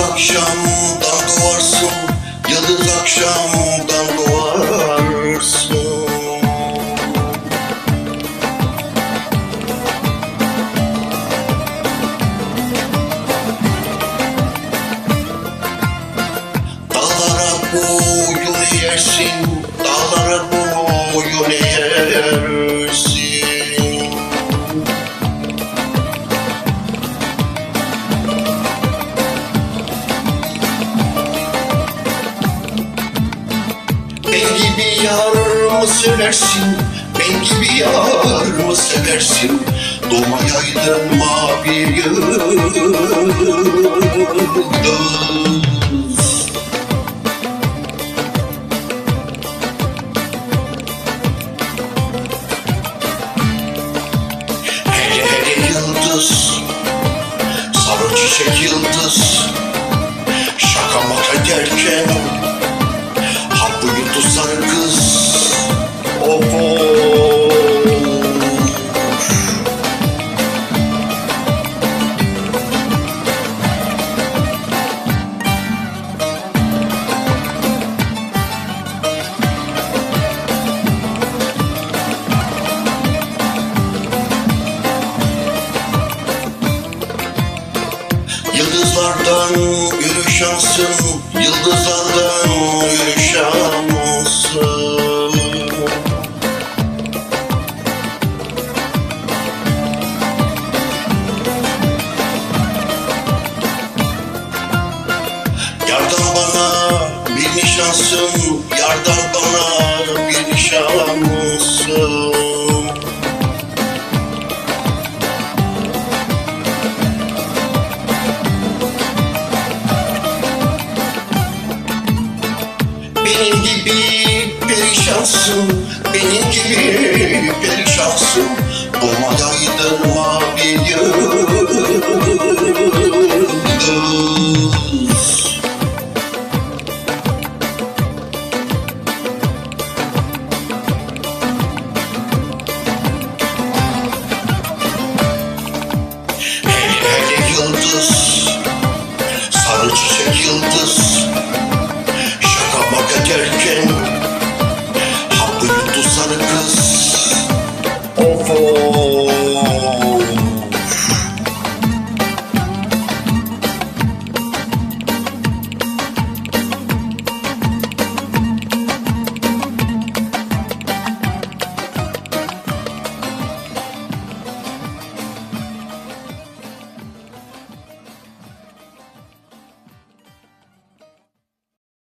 akşamdan doğarsın Yıldız akşamdan doğarsın. Dağlara boyun eğersin Dağlara boyun eğersin Ben gibi yar mı seversin? Ben gibi yar mı seversin? Doğmayaydın mavi yıldız Hele hele yıldız Sarı çiçek yıldız Şaka maka derken Yıldızlardan yürü şansın Yıldızlardan yürü şansın Yardan bana bir nişansın Benim gibi perişansın Benim gibi perişansın Doğmadaydın mavi yıldız Hele hele yıldız Sarı çiçek yıldız Oh.